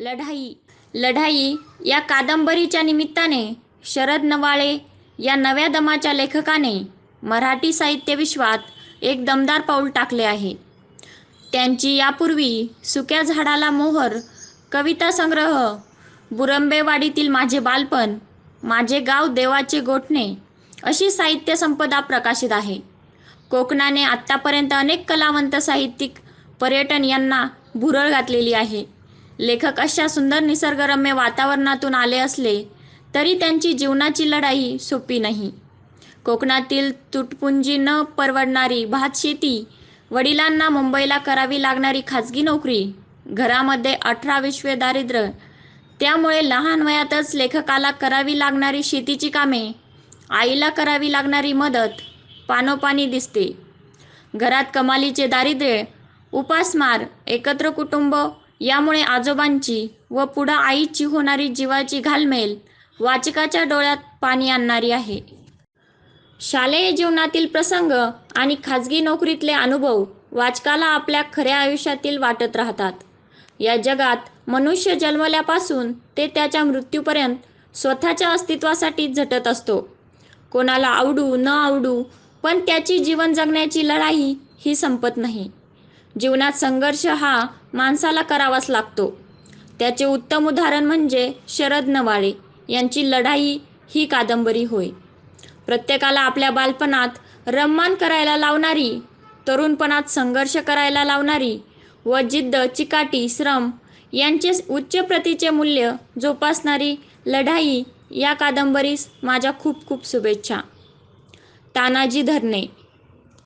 लढाई. लढाई या कादंबरीच्या निमित्ताने शरद नवाळे या नव्या दमाच्या लेखकाने मराठी साहित्य विश्वात एक दमदार पाऊल टाकले आहे. त्यांची यापूर्वी सुक्या झाडाला मोहर कविता संग्रह बुरंबेवाडीतील माझे बालपण माझे गाव देवाचे गोठणे अशी साहित्य संपदा प्रकाशित आहे. कोकणाने आत्तापर्यंत अनेक कलावंत साहित्यिक पर्यटन यांना भुरळ घातलेली आहे. लेखक अशा सुंदर निसर्गरम्य वातावरणातून आले असले तरी त्यांची जीवनाची लढाई सोपी नाही. कोकणातील तुटपुंजी न परवडणारी भातशेती वडिलांना मुंबईला करावी लागणारी खाजगी नोकरी घरामध्ये अठरा विश्वे दारिद्र्य त्यामुळे लहान वयातच लेखकाला करावी लागणारी शेतीची कामे आईला करावी लागणारी मदत पानोपानी दिसते. घरात कमालीचे दारिद्र्य उपासमार एकत्र कुटुंब यामुळे आजोबांची व पुढं आईची होणारी जीवाची घालमेल वाचकाच्या डोळ्यात पाणी आणणारी आहे. शालेय जीवनातील प्रसंग आणि खाजगी नोकरीतले अनुभव वाचकाला आपल्या खऱ्या आयुष्यातील वाटत राहतात. या जगात मनुष्य जन्मल्यापासून ते त्याच्या मृत्यूपर्यंत स्वतःच्या अस्तित्वासाठी झटत असतो. कोणाला आवडू न आवडू पण त्याची जीवन जगण्याची लढाई ही संपत नाही. जीवनात संघर्ष हा माणसाला करावाच लागतो. त्याचे उत्तम उदाहरण म्हणजे शरद नवाळे यांची लढाई ही कादंबरी होय. प्रत्येकाला आपल्या बालपणात रम्मान करायला लावणारी तरुणपणात संघर्ष करायला लावणारी व जिद्द चिकाटी श्रम यांचे उच्च प्रतीचे मूल्य जोपासणारी लढाई या कादंबरीस माझ्या खूप खूप शुभेच्छा. तानाजी धरणे